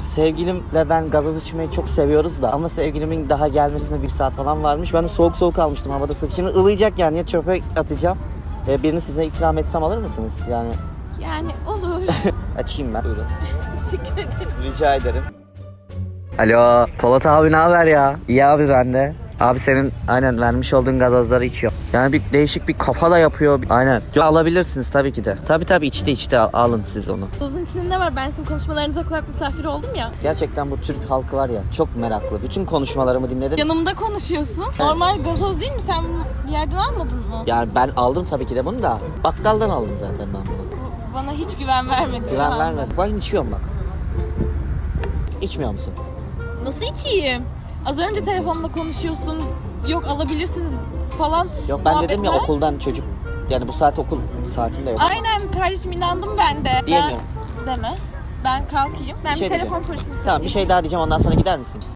Sevgilimle ben gazoz içmeyi çok seviyoruz da ama sevgilimin daha gelmesine bir saat falan varmış. Ben de soğuk soğuk almıştım havada sıcak. Şimdi ılıyacak yani ya çöpe atacağım. Ee, birini size ikram etsem alır mısınız? Yani Yani olur. açayım ben. Buyurun. Teşekkür ederim. Rica ederim. Alo Polat abi ne haber ya? İyi abi ben de. Abi senin aynen vermiş olduğun gazozları içiyor. Yani bir değişik bir kafa da yapıyor. Aynen. Yo, alabilirsiniz tabii ki de. Tabii tabii içte içte al- alın siz onu. Uzun içinde ne var? Ben sizin konuşmalarınıza kulak misafiri oldum ya. Gerçekten bu Türk halkı var ya çok meraklı. Bütün konuşmalarımı dinledim. Yanımda konuşuyorsun. Normal gazoz değil mi? Sen bir yerden almadın mı? Yani ben aldım tabii ki de bunu da. Bakkaldan aldım zaten ben bunu. Bu Bana hiç güven vermedi Güven vermedi. Bak içiyorum bak. İçmiyor musun? Nasıl içeyim? Az önce telefonla konuşuyorsun. Yok alabilirsiniz falan. Yok ben dedim ya muhabbetler. okuldan çocuk. Yani bu saat okul saatim de yok. Aynen kardeşim inandım ben de. Diyemiyorum. Ben... Deme. Ben kalkayım. Ben bir, şey telefon diyeceğim. konuşması Tamam bir şey daha diyeceğim ondan sonra gider misin?